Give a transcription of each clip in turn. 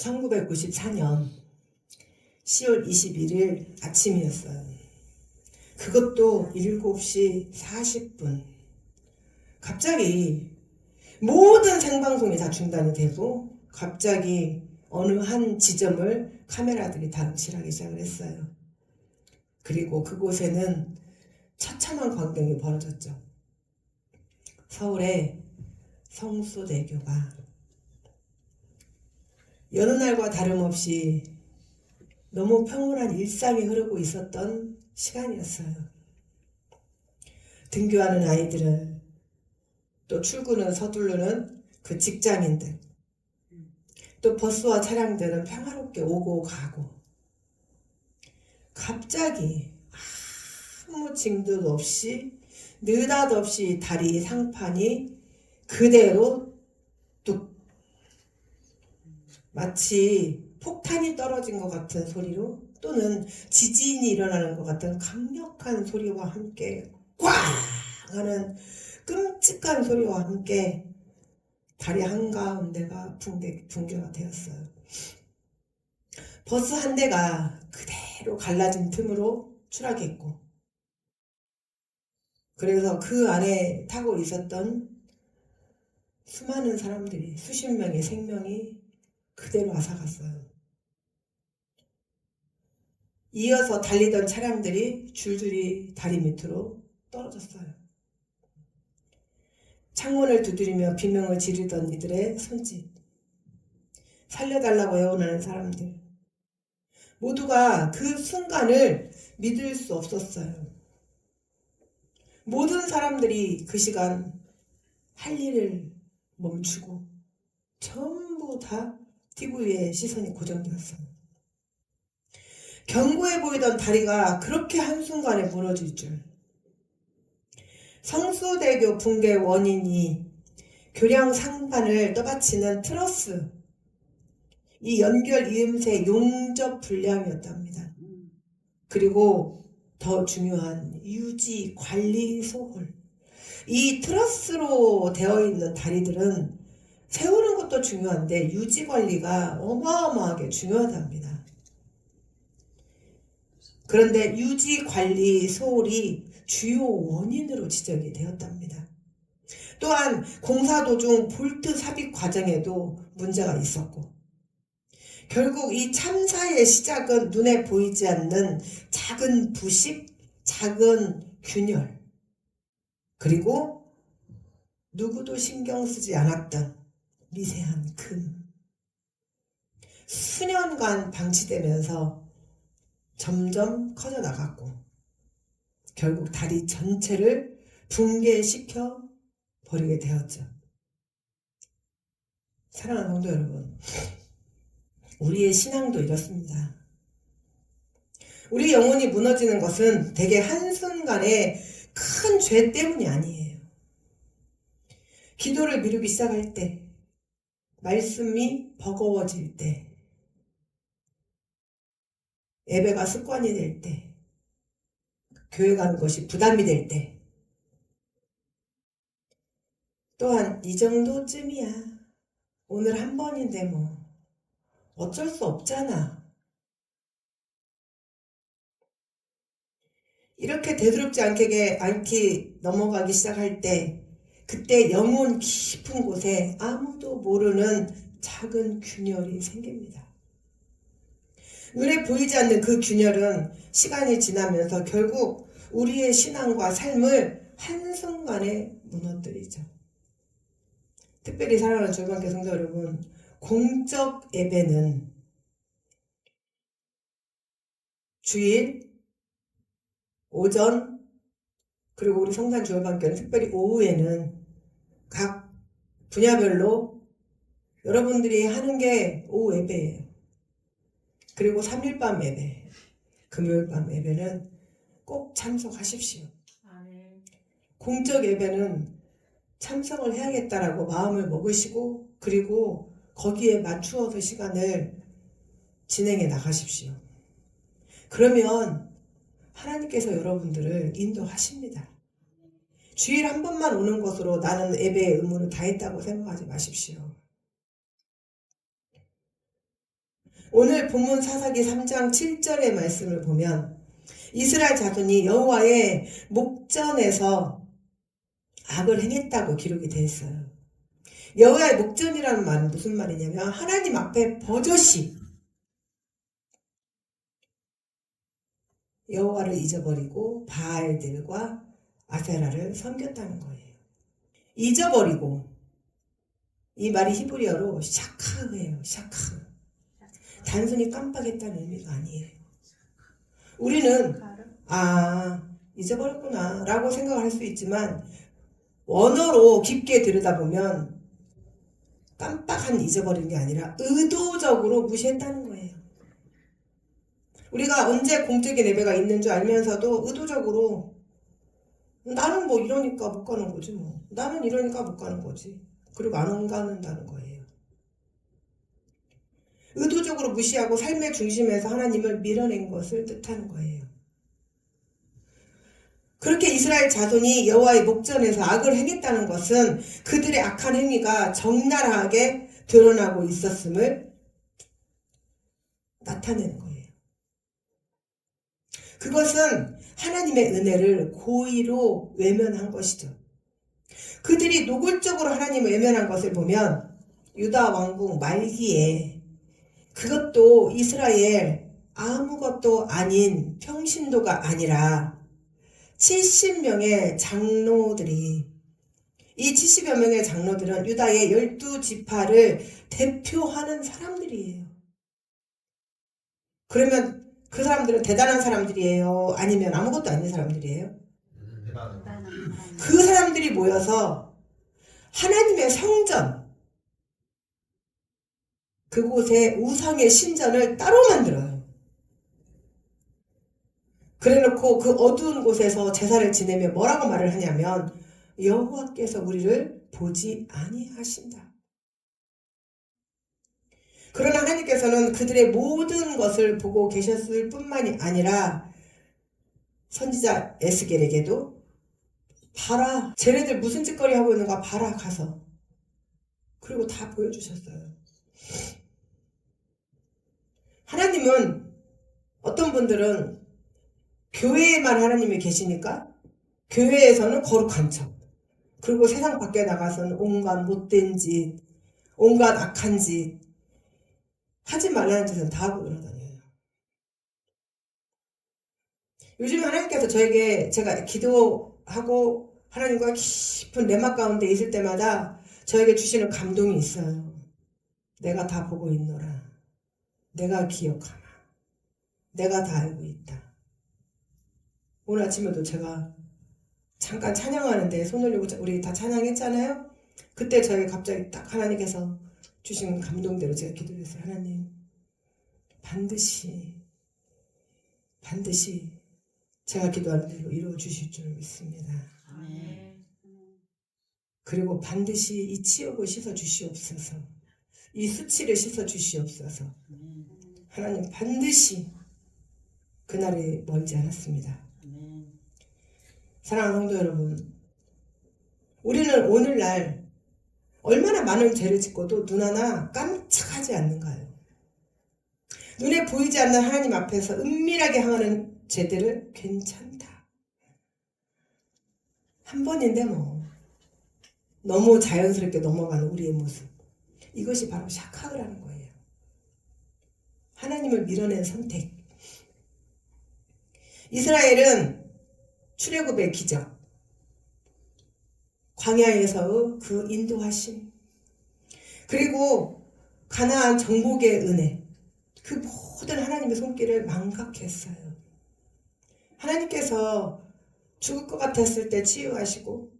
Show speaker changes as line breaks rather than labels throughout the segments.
1994년 10월 21일 아침이었어요. 그것도 7시 40분. 갑자기 모든 생방송이 다 중단이 되고 갑자기 어느 한 지점을 카메라들이 다 응실하기 시작을 했어요. 그리고 그곳에는 처참한 광경이 벌어졌죠. 서울의 성수대교가 여느 날과 다름없이 너무 평온한 일상이 흐르고 있었던 시간이었어요. 등교하는 아이들을 또 출근을 서두르는 그 직장인들 또 버스와 차량들은 평화롭게 오고 가고 갑자기 아무 징도 없이 느닷없이 다리 상판이 그대로 마치 폭탄이 떨어진 것 같은 소리로 또는 지진이 일어나는 것 같은 강력한 소리와 함께 꽝 하는 끔찍한 소리와 함께 다리 한가운데가 붕대, 붕괴가 되었어요. 버스 한 대가 그대로 갈라진 틈으로 추락했고 그래서 그 안에 타고 있었던 수많은 사람들이 수십 명의 생명이 그대로 앗아갔어요. 이어서 달리던 차량들이 줄줄이 다리 밑으로 떨어졌어요. 창문을 두드리며 비명을 지르던 이들의 손짓. 살려달라고 애원하는 사람들. 모두가 그 순간을 믿을 수 없었어요. 모든 사람들이 그 시간 할 일을 멈추고 전부 다 TV에 시선이 고정되었어요. 견고해 보이던 다리가 그렇게 한순간에 무너질 줄. 성수대교 붕괴 원인이 교량 상판을 떠받치는 트러스, 이 연결 이음새 용접 불량이었답니다. 그리고 더 중요한 유지 관리 소홀. 이 트러스로 되어 있는 다리들은 세우는 것도 중요한데 유지 관리가 어마어마하게 중요하답니다. 그런데 유지 관리 소홀이 주요 원인으로 지적이 되었답니다. 또한 공사 도중 볼트 삽입 과정에도 문제가 있었고 결국 이 참사의 시작은 눈에 보이지 않는 작은 부식, 작은 균열, 그리고 누구도 신경 쓰지 않았던 미세한 금. 수년간 방치되면서 점점 커져 나갔고, 결국 다리 전체를 붕괴시켜 버리게 되었죠. 사랑하는 성도 여러분, 우리의 신앙도 이렇습니다. 우리 영혼이 무너지는 것은 대개 한순간의 큰죄 때문이 아니에요. 기도를 미루기 시작할 때, 말씀이 버거워질 때, 예배가 습관이 될 때, 교회 가는 것이 부담이 될 때, 또한 이 정도쯤이야. 오늘 한 번인데 뭐. 어쩔 수 없잖아. 이렇게 대수롭지 않게 않게 넘어가기 시작할 때 그때 영혼 깊은 곳에 아무도 모르는 작은 균열이 생깁니다. 눈에 보이지 않는 그 균열은 시간이 지나면서 결국 우리의 신앙과 삶을 한순간에 무너뜨리죠. 특별히 사랑하는 조반교 성도 여러분, 공적 예배는 주일, 오전, 그리고 우리 성산 주일반교는 특별히 오후에는 각 분야별로 여러분들이 하는 게 오후 예배예요. 그리고 3일 밤 예배, 금요일 밤 예배는 꼭 참석하십시오. 공적 예배는 참석을 해야겠다라고 마음을 먹으시고 그리고 거기에 맞추어서 시간을 진행해 나가십시오. 그러면 하나님께서 여러분들을 인도하십니다. 주일 한 번만 오는 것으로 나는 예배의 의무를 다했다고 생각하지 마십시오. 오늘 본문 사사기 3장 7절의 말씀을 보면 이스라엘 자손이 여호와의 목전에서 악을 행했다고 기록이 되어 있어요. 여호와의 목전이라는 말은 무슨 말이냐면 하나님 앞에 버젓이 여호와를 잊어버리고 바알들과 아세라를 섬겼다는 거예요. 잊어버리고 이 말이 히브리어로 샤카흐예요. 샤카흐. 단순히 깜빡했다는 의미가 아니에요. 우리는 아 잊어버렸구나 라고 생각을 할 수 있지만 원어로 깊게 들여다보면 깜빡한 잊어버린 게 아니라 의도적으로 무시했다는 거예요. 우리가 언제 공적인 예배가 있는 줄 알면서도 의도적으로 나는 뭐 이러니까 못 가는 거지 뭐. 나는 이러니까 못 가는 거지. 그리고 안 가는다는 거예요. 의도적으로 무시하고 삶의 중심에서 하나님을 밀어낸 것을 뜻하는 거예요. 그렇게 이스라엘 자손이 여호와의 목전에서 악을 행했다는 것은 그들의 악한 행위가 적나라하게 드러나고 있었음을 나타내는 거예요. 그것은 하나님의 은혜를 고의로 외면한 것이죠. 그들이 노골적으로 하나님을 외면한 것을 보면 유다 왕국 말기에 그것도 이스라엘 아무것도 아닌 평신도가 아니라 70명의 장로들이 이 70여 명의 장로들은 유다의 12지파를 대표하는 사람들이에요. 그러면 그 사람들은 대단한 사람들이에요? 아니면 아무것도 아닌 사람들이에요? 그 사람들이 모여서 하나님의 성전, 그곳에 우상의 신전을 따로 만들어요. 그래 놓고 그 어두운 곳에서 제사를 지내며 뭐라고 말을 하냐면 여호와께서 우리를 보지 아니하신다. 그러나 하나님께서는 그들의 모든 것을 보고 계셨을 뿐만이 아니라 선지자 에스겔에게도 봐라 쟤네들 무슨 짓거리 하고 있는가 봐라 가서 그리고 다 보여주셨어요. 하나님은 어떤 분들은 교회에만 하나님이 계시니까 교회에서는 거룩한 척 그리고 세상 밖에 나가서는 온갖 못된 짓 온갖 악한 짓 하지 말라는 짓은 다 하고 돌아다녀요. 요즘 하나님께서 저에게 제가 기도하고 하나님과 깊은 내막 가운데 있을 때마다 저에게 주시는 감동이 있어요. 내가 다 보고 있노라. 내가 기억하나. 내가 다 알고 있다. 오늘 아침에도 제가 잠깐 찬양하는데 손 올리고 우리 다 찬양했잖아요. 그때 저에게 갑자기 딱 하나님께서 주신 감동대로 제가 기도했어요. 하나님, 반드시, 반드시 제가 기도하는 대로 이루어 주실 줄 믿습니다. 그리고 반드시 이 치욕을 씻어 주시옵소서. 이 수치를 씻어 주시옵소서. 하나님 반드시 그날이 멀지 않았습니다. 사랑하는 성도 여러분, 우리는 오늘날 얼마나 많은 죄를 짓고도 눈 하나 깜짝하지 않는가요? 눈에 보이지 않는 하나님 앞에서 은밀하게 행하는 죄들을 괜찮다. 한 번인데 뭐 너무 자연스럽게 넘어가는 우리의 모습. 이것이 바로 샤카그라는 거예요. 하나님을 밀어낸 선택. 이스라엘은 출애굽의 기적, 광야에서의 그 인도하심, 그리고 가나안 정복의 은혜, 그 모든 하나님의 손길을 망각했어요. 하나님께서 죽을 것 같았을 때 치유하시고,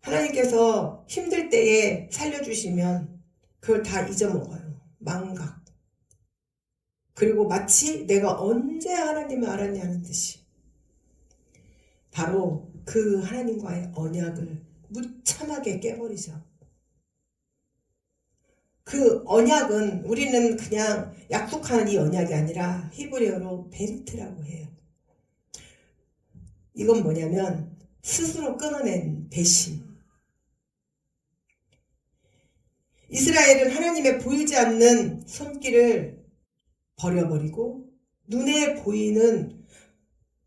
하나님께서 힘들 때에 살려주시면 그걸 다 잊어먹어요. 망각. 그리고 마치 내가 언제 하나님을 알았냐는 듯이. 바로 그 하나님과의 언약을 무참하게 깨버리죠. 그 언약은 우리는 그냥 약속하는 이 언약이 아니라 히브리어로 베르트라고 해요. 이건 뭐냐면 스스로 끊어낸 배신. 이스라엘은 하나님의 보이지 않는 손길을 버려버리고 눈에 보이는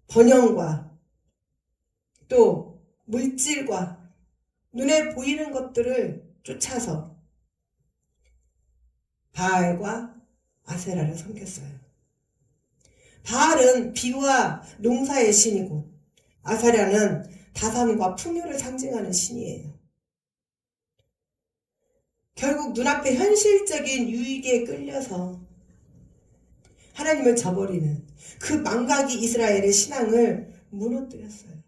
번영과 또 물질과 눈에 보이는 것들을 쫓아서 바알과 아세라를 섬겼어요. 바알은 비와 농사의 신이고 아사랴는 다산과 풍요를 상징하는 신이에요. 결국 눈앞에 현실적인 유익에 끌려서 하나님을 저버리는 그 망각이 이스라엘의 신앙을 무너뜨렸어요.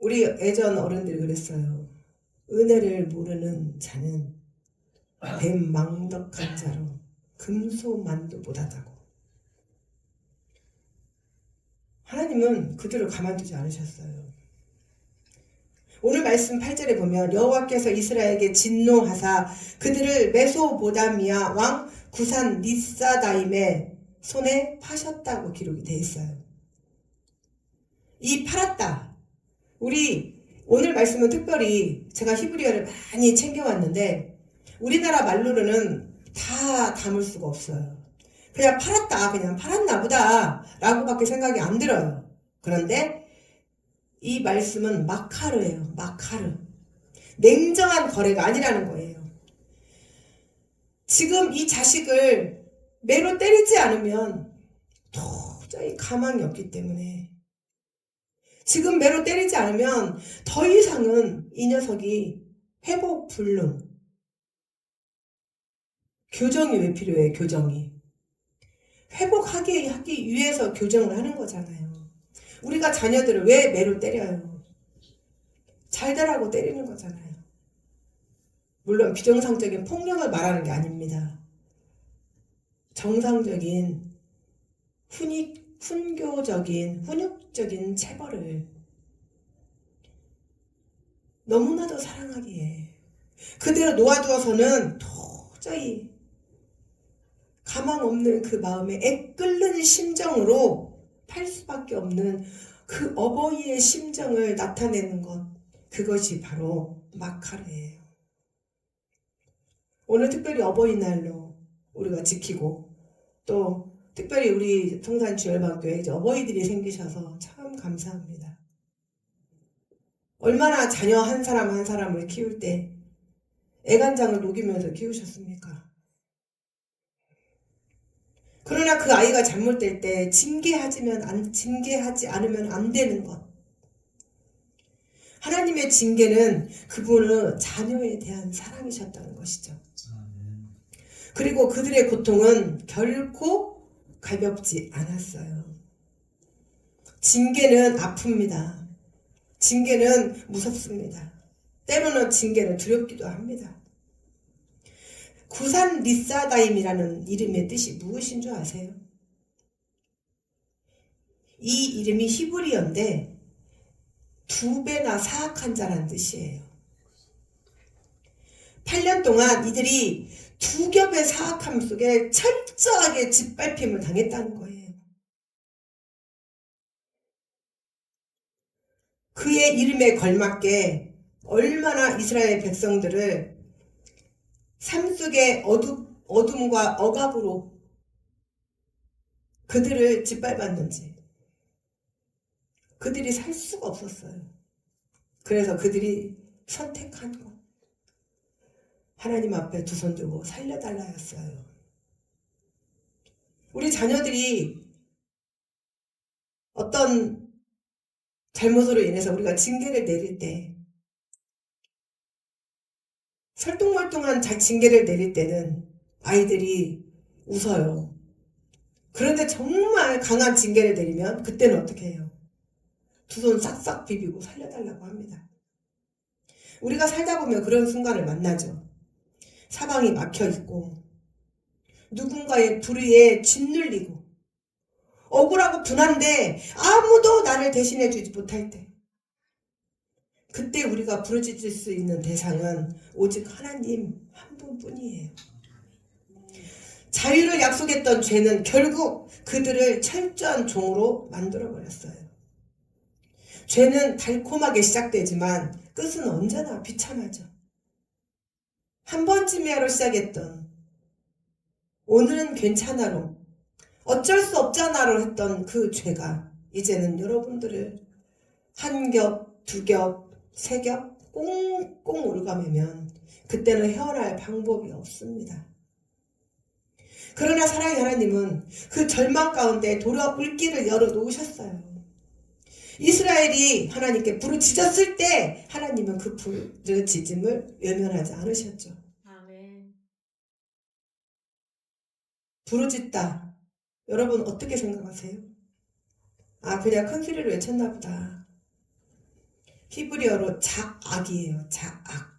우리 예전 어른들이 그랬어요. 은혜를 모르는 자는 뱀 망덕한 자로 금소만두보다다고. 하나님은 그들을 가만두지 않으셨어요. 오늘 말씀 8절에 보면 여호와께서 이스라엘에게 진노하사 그들을 메소보다미아 왕 구산 리사다임의 손에 파셨다고 기록이 되어 있어요. 이 팔았다. 우리 오늘 말씀은 특별히 제가 히브리어를 많이 챙겨왔는데 우리나라 말로는 다 담을 수가 없어요. 그냥 팔았다, 그냥 팔았나 보다 라고밖에 생각이 안 들어요. 그런데 이 말씀은 마카르예요. 마카르. 냉정한 거래가 아니라는 거예요. 지금 이 자식을 매로 때리지 않으면 도저히 가망이 없기 때문에 지금 매로 때리지 않으면 더 이상은 이 녀석이 회복 불능. 교정이 왜 필요해, 교정이. 회복하기 하기 위해서 교정을 하는 거잖아요. 우리가 자녀들을 왜 매로 때려요? 잘 되라고 때리는 거잖아요. 물론 비정상적인 폭력을 말하는 게 아닙니다. 정상적인 훈이, 훈교적인 훈육적인 체벌을 너무나도 사랑하기에 그대로 놓아두어서는 도저히 가망 없는 그 마음에 애끓는 심정으로 팔 수밖에 없는 그 어버이의 심정을 나타내는 것 그것이 바로 마카르예요. 오늘 특별히 어버이날로 우리가 지키고 또 특별히 우리 성산 주열반교회 이제 어버이들이 생기셔서 참 감사합니다. 얼마나 자녀 한 사람 한 사람을 키울 때 애간장을 녹이면서 키우셨습니까? 그러나 그 아이가 잘못될 때 징계하지면 안, 징계하지 않으면 안 되는 것. 하나님의 징계는 그분은 자녀에 대한 사랑이셨다는 것이죠. 그리고 그들의 고통은 결코 가볍지 않았어요. 징계는 아픕니다. 징계는 무섭습니다. 때로는 징계는 두렵기도 합니다. 구산 리사다임이라는 이름의 뜻이 무엇인 줄 아세요? 이 이름이 히브리어인데 두 배나 사악한 자란 뜻이에요. 8년 동안 이들이 두 겹의 사악함 속에 철저하게 짓밟힘을 당했다는 거예요. 그의 이름에 걸맞게 얼마나 이스라엘 백성들을 삶 속의 어둠, 어둠과 억압으로 그들을 짓밟았는지 그들이 살 수가 없었어요. 그래서 그들이 선택한 것 하나님 앞에 두 손 들고 살려달라였어요. 우리 자녀들이 어떤 잘못으로 인해서 우리가 징계를 내릴 때 설뚱멀뚱한 자- 징계를 내릴 때는 아이들이 웃어요. 그런데 정말 강한 징계를 내리면 그때는 어떻게 해요? 두 손 싹싹 비비고 살려달라고 합니다. 우리가 살다 보면 그런 순간을 만나죠. 사방이 막혀 있고 누군가의 불의에 짓눌리고 억울하고 분한데 아무도 나를 대신해 주지 못할 때 그때 우리가 부르짖을 수 있는 대상은 오직 하나님 한 분뿐이에요. 자유를 약속했던 죄는 결국 그들을 철저한 종으로 만들어 버렸어요. 죄는 달콤하게 시작되지만 끝은 언제나 비참하죠. 한 번쯤이야로 시작했던 오늘은 괜찮아로 어쩔 수 없잖아로 했던 그 죄가 이제는 여러분들을 한 겹, 두 겹, 세 겹 꽁꽁 올가매면 그때는 헤어날 방법이 없습니다. 그러나 사랑의 하나님은 그 절망 가운데 돌아 올 길을 열어 놓으셨어요. 이스라엘이 하나님께 부르짖었을 때 하나님은 그 부르짖음을 외면하지 않으셨죠. 부르짖다. 여러분 어떻게 생각하세요? 아 그냥 큰 소리로 외쳤나 보다. 히브리어로 자악이에요. 자악.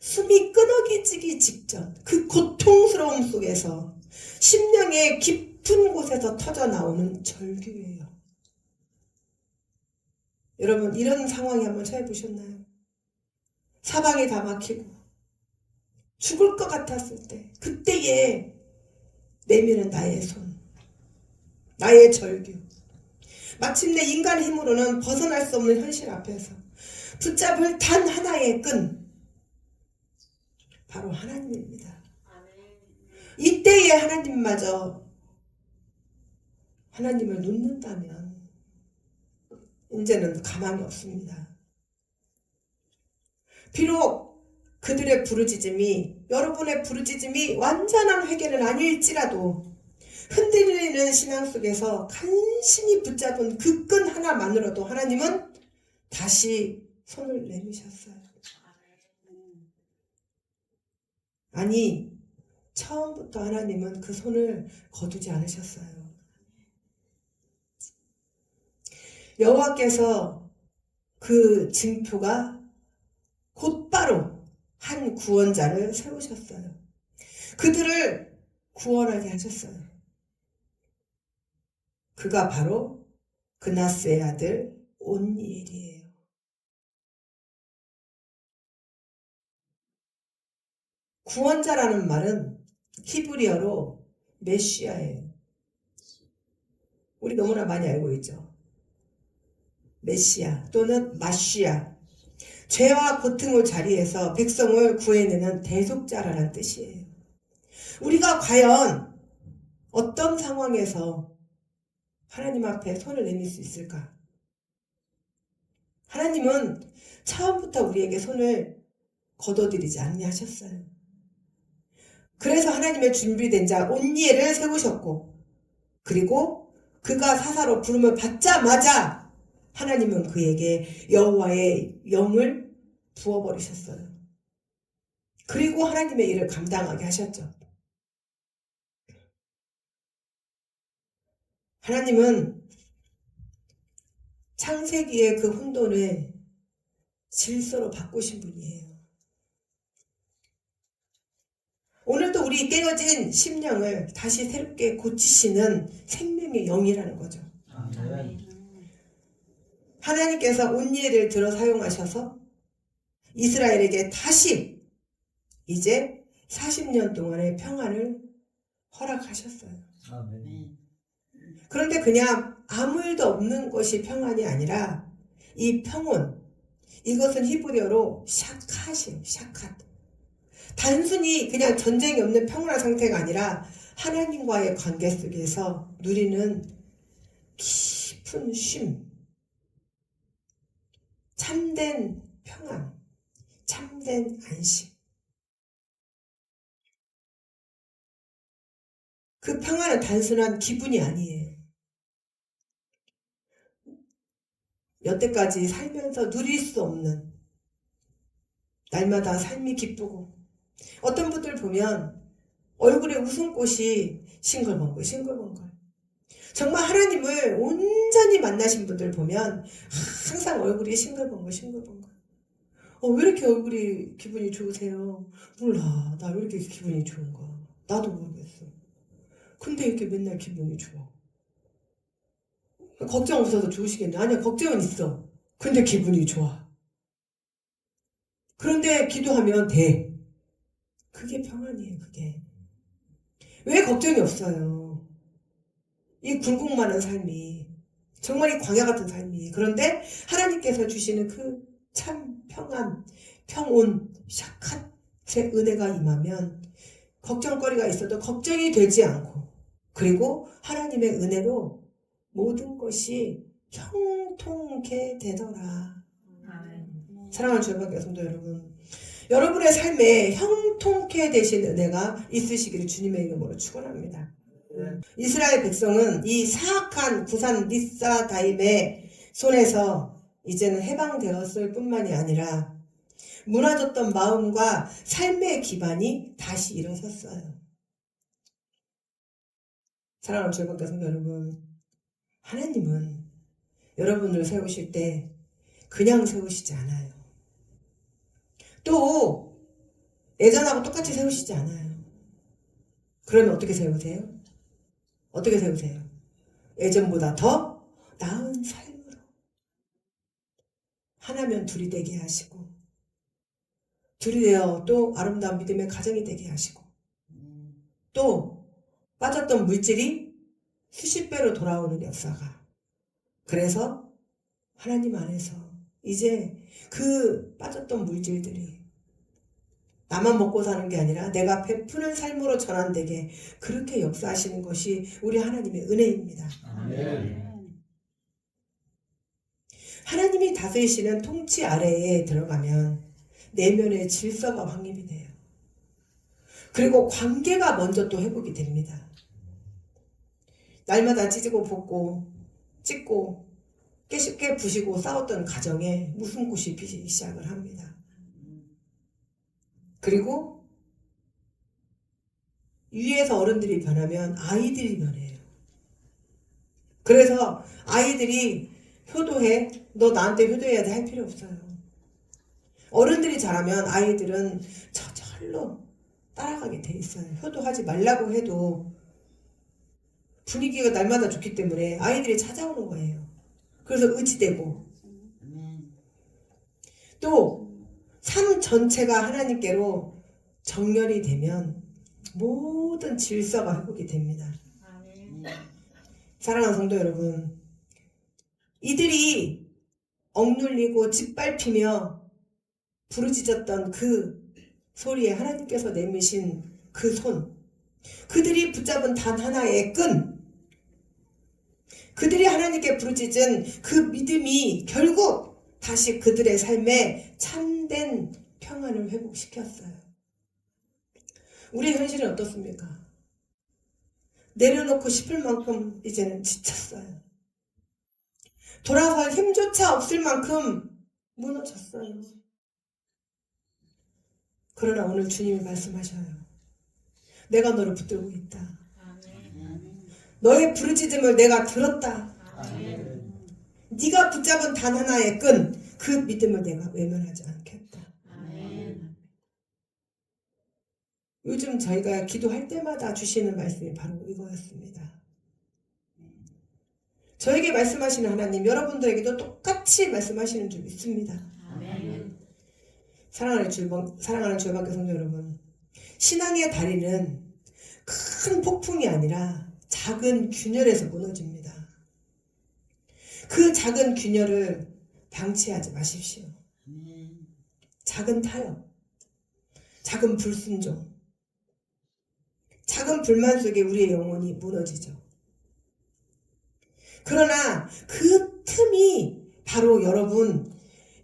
숨이 끊어지기 직전 그 고통스러움 속에서 심령의 깊은 곳에서 터져 나오는 절규예요. 여러분 이런 상황이 한번 처해 보셨나요? 사방이 다 막히고 죽을 것 같았을 때 그때에 내미는 나의 손, 나의 절규. 마침내 인간 힘으로는 벗어날 수 없는 현실 앞에서 붙잡을 단 하나의 끈, 바로 하나님입니다. 이때에 하나님마저 하나님을 놓는다면 이제는 가망이 없습니다. 비록 그들의 부르짖음이 여러분의 부르짖음이 완전한 회개는 아닐지라도 흔들리는 신앙 속에서 간신히 붙잡은 그 끈 하나만으로도 하나님은 다시 손을 내미셨어요. 아니 처음부터 하나님은 그 손을 거두지 않으셨어요. 여호와께서 그 징표가 곧바로 한 구원자를 세우셨어요. 그들을 구원하게 하셨어요. 그가 바로 그나스의 아들 온니엘이에요. 구원자라는 말은 히브리어로 메시아예요. 우리 너무나 많이 알고 있죠. 메시아 또는 마시아. 죄와 고통의 자리에서 백성을 구해내는 대속자라는 뜻이에요. 우리가 과연 어떤 상황에서 하나님 앞에 손을 내밀 수 있을까? 하나님은 처음부터 우리에게 손을 거둬들이지 아니하셨어요. 그래서 하나님의 준비된 자 온니엘을 세우셨고 그리고 그가 사사로 부름을 받자마자 하나님은 그에게 여호와의 영을 부어버리셨어요. 그리고 하나님의 일을 감당하게 하셨죠. 하나님은 창세기의 그 혼돈을 질서로 바꾸신 분이에요. 오늘도 우리 깨어진 심령을 다시 새롭게 고치시는 생명의 영이라는 거죠. 하나님께서 온니엘을 들어 사용하셔서 이스라엘에게 다시 이제 40년 동안의 평안을 허락하셨어요.
아멘.
그런데 그냥 아무 일도 없는 것이 평안이 아니라 이 평온 이것은 히브리어로 샤카시요 샤카 단순히 그냥 전쟁이 없는 평온한 상태가 아니라 하나님과의 관계 속에서 누리는 깊은 쉼 참된 평안 참된 안식. 그 평안은 단순한 기분이 아니에요. 여태까지 살면서 누릴 수 없는 날마다 삶이 기쁘고. 어떤 분들 보면 얼굴에 웃음꽃이 싱글벙글 싱글벙글 정말 하나님을 온전히 만나신 분들 보면 항상 얼굴이 싱글벙글 싱글벙글 어, 왜 이렇게 얼굴이 기분이 좋으세요? 몰라 나 왜 이렇게 기분이 좋은가 나도 모르겠어 근데 이렇게 맨날 기분이 좋아 걱정 없어도 좋으시겠네. 아니야, 걱정은 있어. 근데 기분이 좋아. 그런데 기도하면 돼. 그게 평안이에요, 그게. 왜 걱정이 없어요? 이 굴곡 많은 삶이. 정말 이 광야 같은 삶이. 그런데 하나님께서 주시는 그 참 평안, 평온, 샤캇의 은혜가 임하면 걱정거리가 있어도 걱정이 되지 않고 그리고 하나님의 은혜로 모든 것이 형통케 되더라.
아멘.
사랑하는 주님의 성도 여러분, 여러분의 삶에 형통케 되신 은혜가 있으시기를 주님의 이름으로 축원합니다. 이스라엘 백성은 이 사악한 구산 리사다임의 손에서 이제는 해방되었을 뿐만이 아니라 무너졌던 마음과 삶의 기반이 다시 일어섰어요. 사랑하는 주님의 성도 여러분, 하나님은 여러분을 세우실 때 그냥 세우시지 않아요. 또 예전하고 똑같이 세우시지 않아요. 그러면 어떻게 세우세요? 어떻게 세우세요? 예전보다 더 나은 삶으로 하나면 둘이 되게 하시고 둘이 되어 또 아름다운 믿음의 가정이 되게 하시고 또 빠졌던 물질이 수십 배로 돌아오는 역사가 그래서 하나님 안에서 이제 그 빠졌던 물질들이 나만 먹고 사는 게 아니라 내가 베푸는 삶으로 전환되게 그렇게 역사하시는 것이 우리 하나님의 은혜입니다. 하나님이 다스리시는 통치 아래에 들어가면 내면의 질서가 확립이 돼요. 그리고 관계가 먼저 또 회복이 됩니다. 날마다 찢고 볶고 찢고 깨쉽게 부시고 싸웠던 가정에 웃음꽃이 피기 시작을 합니다. 그리고 위에서 어른들이 변하면 아이들이 변해요. 그래서 아이들이 효도해. 너 나한테 효도해야 돼 할 필요 없어요. 어른들이 잘하면 아이들은 저절로 따라가게 돼 있어요. 효도하지 말라고 해도 분위기가 날마다 좋기 때문에 아이들이 찾아오는 거예요. 그래서 의지되고 또 삶 전체가 하나님께로 정렬이 되면 모든 질서가 회복이 됩니다. 사랑하는 성도 여러분, 이들이 억눌리고 짓밟히며 부르짖었던 그 소리에 하나님께서 내미신 그 손, 그들이 붙잡은 단 하나의 끈, 그들이 하나님께 부르짖은 그 믿음이 결국 다시 그들의 삶에 참된 평안을 회복시켰어요. 우리의 현실은 어떻습니까? 내려놓고 싶을 만큼 이제는 지쳤어요. 돌아설 힘조차 없을 만큼 무너졌어요. 그러나 오늘 주님이 말씀하셔요. 내가 너를 붙들고 있다. 너의 부르짖음을 내가 들었다. 네가 붙잡은 단 하나의 끈, 그 믿음을 내가 외면하지 않겠다.
아멘.
요즘 저희가 기도할 때마다 주시는 말씀이 바로 이거였습니다. 저에게 말씀하시는 하나님, 여러분들에게도 똑같이 말씀하시는 줄 믿습니다.
아멘.
사랑하는 주방, 사랑하는 주방교 성도 여러분, 신앙의 다리는 큰 폭풍이 아니라 작은 균열에서 무너집니다. 그 작은 균열을 방치하지 마십시오. 작은 타협, 작은 불순종, 작은 불만 속에 우리의 영혼이 무너지죠. 그러나 그 틈이 바로 여러분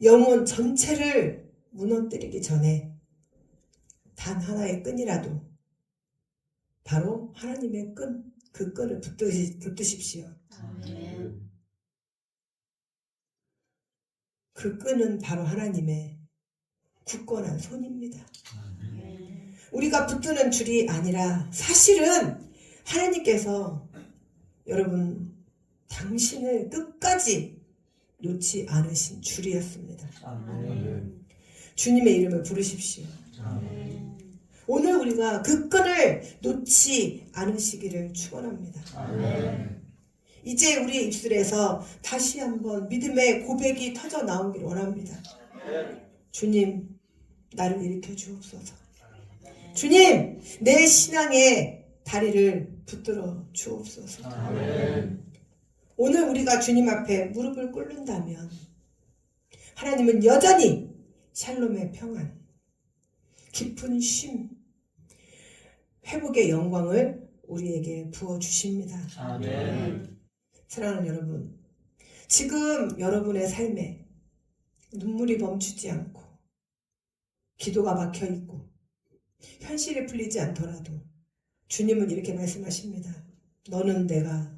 영혼 전체를 무너뜨리기 전에 단 하나의 끈이라도 바로 하나님의 끈, 그 끈을 붙드십시오.
아멘.
그 끈은 바로 하나님의 굳건한 손입니다. 우리가 붙드는 줄이 아니라 사실은 하나님께서 여러분 당신을 끝까지 놓지 않으신 줄이었습니다. 주님의 이름을 부르십시오. 오늘 우리가 그 끈을 놓지 않으시기를 축원합니다.
아멘.
이제 우리의 입술에서 다시 한번 믿음의 고백이 터져 나오길 원합니다. 주님, 나를 일으켜 주옵소서. 주님, 내 신앙의 다리를 붙들어 주옵소서. 오늘 우리가 주님 앞에 무릎을 꿇는다면 하나님은 여전히 샬롬의 평안, 깊은 쉼, 회복의 영광을 우리에게 부어 주십니다.
아멘.
사랑하는 여러분, 지금 여러분의 삶에 눈물이 멈추지 않고 기도가 막혀 있고 현실이 풀리지 않더라도 주님은 이렇게 말씀하십니다. 너는 내가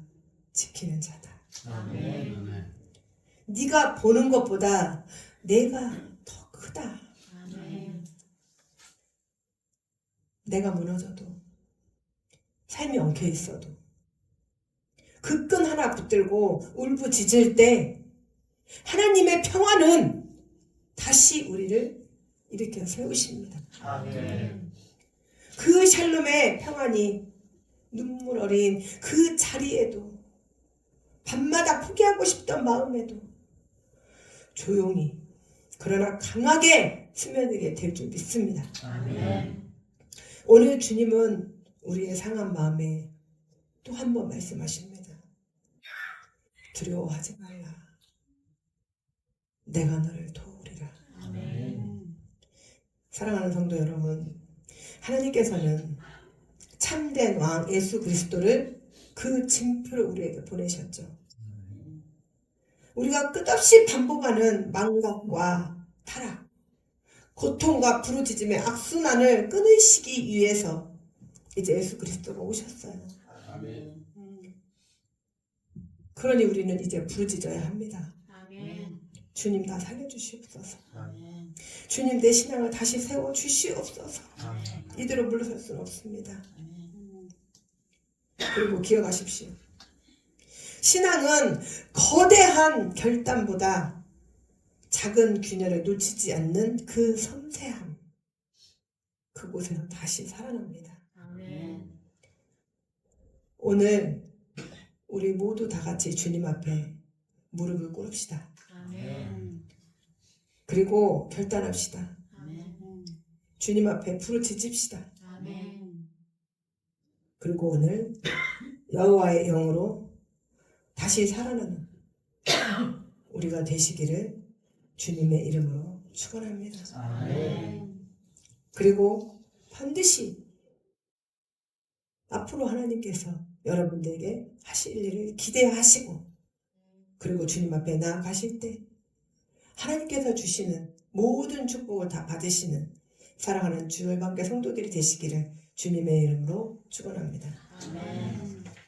지키는 자다.
아멘.
네가 보는 것보다 내가 더 크다.
아멘.
내가 무너져도 삶이 엉켜 있어도 그 끈 하나 붙들고 울부짖을 때 하나님의 평화는 다시 우리를 일으켜 세우십니다. 그 샬롬의 평안이 눈물 어린 그 자리에도 밤마다 포기하고 싶던 마음에도 조용히 그러나 강하게 스며들게 될 줄 믿습니다.
아멘.
오늘 주님은 우리의 상한 마음에 또 한 번 말씀하십니다. 두려워하지 말라. 내가 너를 도우리라.
아멘.
사랑하는 성도 여러분, 하나님께서는 참된 왕 예수 그리스도를 그 징표를 우리에게 보내셨죠. 우리가 끝없이 반복하는 망각과 타락, 고통과 부르짖음의 악순환을 끊으시기 위해서 이제 예수 그리스도가 오셨어요.
아멘.
그러니 우리는 이제 부르짖어야 합니다.
아멘.
주님 나 살려주시옵소서.
아멘.
주님 내 신앙을 다시 세워 주시옵소서.
아멘.
이대로 물러설 수는 없습니다.
아멘.
그리고 기억하십시오. 신앙은 거대한 결단보다 작은 균열을 놓치지 않는 그 섬세함. 그곳에서 다시 살아납니다.
아멘.
오늘 우리 모두 다 같이 주님 앞에 무릎을 꿇읍시다.
아멘.
그리고 결단합시다.
아멘.
주님 앞에 부르짖읍시다.
아멘.
그리고 오늘 여호와의 영으로 다시 살아나는 우리가 되시기를 주님의 이름으로 축원합니다.
아멘.
그리고 반드시 앞으로 하나님께서 여러분들에게 하실 일을 기대하시고 그리고 주님 앞에 나아가실 때 하나님께서 주시는 모든 축복을 다 받으시는 사랑하는 주의 관계 성도들이 되시기를 주님의 이름으로 축원합니다.
아멘.